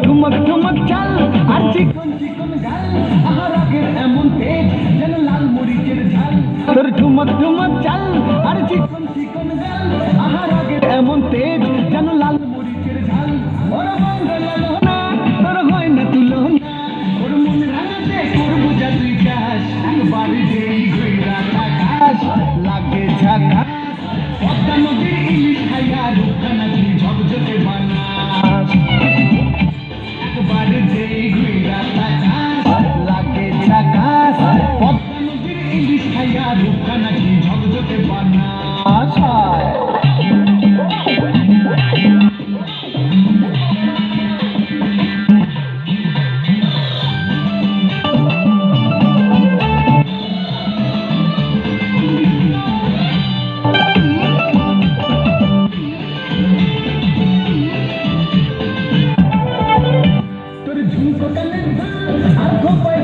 তোর ঠুমক ঠুমক চাল আর চিকন চিকন গাল আহার আগের এমন তেজ যেন লাল মরিচের ঝাল। তোর ঠুমক ঠুমক চাল আর চিকন চিকন গাল আহার আগের এমন তেজ যেন লাল মরিচের ঝাল। লাগে ঝাকাস। পদ্মা নদীর ইলিশ খাইয়া রুখানা ঝকঝকে বানাস।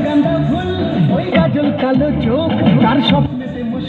গাঁদা ফুল ওই গাজল কালো চোখ তার স্বপ্নেতে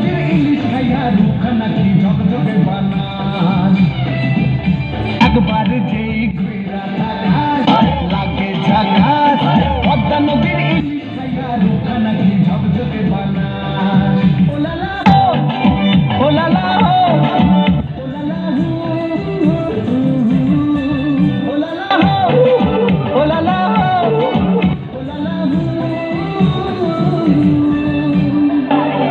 চোখের ইলিশ খাইয়া রুখানা কি ঝকঝকে বানাস একবার যেই লাগে ঝাঘাস পদ্মা নদীর ইলিশ খাইয়া রুখানা কি ঝকঝকে বানাস